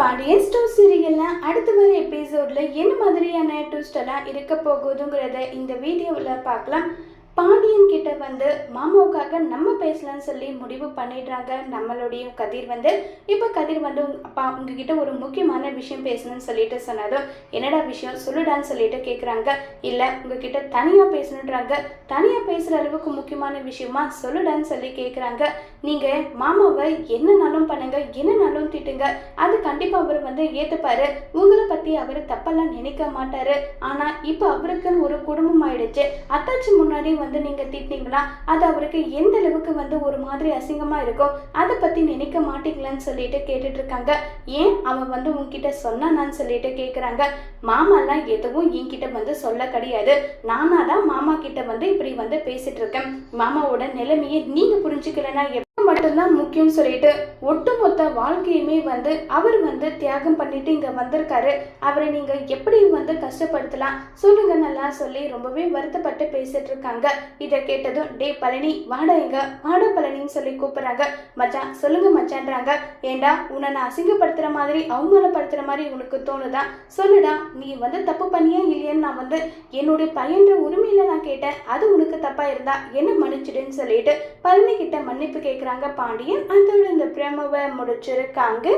Pandian store சீரியல்ல அடுத்து வர எபிசோடில் என்ன மாதிரியான ட்விஸ்ட் இருக்க போகுதுங்கிறத இந்த வீடியோவில் பார்க்கலாம். பாண்டியன் கிட்ட வந்து மாமாவுக்காக நம்ம பேசலாம்னு சொல்லி முடிவு பண்ணிடுறாங்க. நம்மளுடைய கதிர் வந்து இப்போ கதிர் வந்து அப்பா உங்ககிட்ட ஒரு முக்கியமான விஷயம் பேசணும்னு சொல்லிட்டு சொன்னதும் என்னடா விஷயம்? சொல்லுடான்னு சொல்லிட்டு கேட்குறாங்க இல்லை உங்ககிட்ட தனியாக பேசணுன்றாங்க. தனியாக பேசுகிற அளவுக்கு முக்கியமான விஷயமா சொல்லுடான்னு சொல்லி கேட்குறாங்க நீங்கள் மாமாவை என்னனாலும் பண்ணுங்க என்னனாலும் திட்டுங்க. அது கண்டிப்பாக அவர் வந்து ஏற்றுப்பாரு உங்களை பற்றி அவர் தப்பெல்லாம் நினைக்க மாட்டார். ஆனால் இப்போ அவருக்குன்னு ஒரு குடும்பம் ஆயிடுச்சு. அத்தாச்சி முன்னாடி வந்து நீங்கள் திட்டினீங்களா அது அவருக்கு எந்த அளவுக்கு வந்து ஒரு மாதிரி அசிங்கமாக இருக்கும் அதை பற்றி நினைக்க மாட்டீங்களான்னு சொல்லிட்டு கேட்டுட்டு இருக்காங்க. ஏன் அவன் வந்து உன்கிட்ட சொன்னானான்னு சொல்லிட்டு கேட்குறாங்க மாமாலாம் எதுவும் என்கிட்ட வந்து சொல்ல கிடையாது. நானாக தான் மாமா கிட்ட வந்து இப்படி வந்து பேசிட்டு இருக்கேன். மாமாவோட நிலைமையை நீங்கள் புரிஞ்சுக்கலன்னா எப்போ முக்கியம்னு சொல்லிட்டு ஒட்டுமொத்த வாழ்க்கையுமே வந்து அவர் வந்து தியாகம் பண்ணிட்டு இங்கே வந்திருக்காரு. அவரை நீங்கள் எப்படி வந்து கஷ்டப்படுத்தலாம்? சொல்லுங்க நல்லா சொல்லி ரொம்பவே வருத்தப்பட்டு பேசிட்டு இருக்காங்க. இதை கேட்டதும் டே பழனி வாடா இங்க வாடா பழனின்னு சொல்லி கூப்பிடுறாங்க. மச்சான் சொல்லுங்க மச்சான்றாங்க. ஏண்டா உன்னை நான் அசிங்கப்படுத்துற மாதிரி அவமானப்படுத்துற மாதிரி உனக்கு தோணுதா? சொல்லுடா நீ வந்து தப்பு பண்ணியா இல்லையான்னு நான் வந்து என்னுடைய பையன்ற உரிமையில நான் கேட்டேன். அது உனக்கு தப்பா இருந்தா என்ன மன்னிச்சிடுன்னு சொல்லிட்டு பழனி கிட்ட மன்னிப்பு கேட்குறாங்க பாண்டியன் அதோட இந்த பிரமவை முடிச்சிருக்காங்க.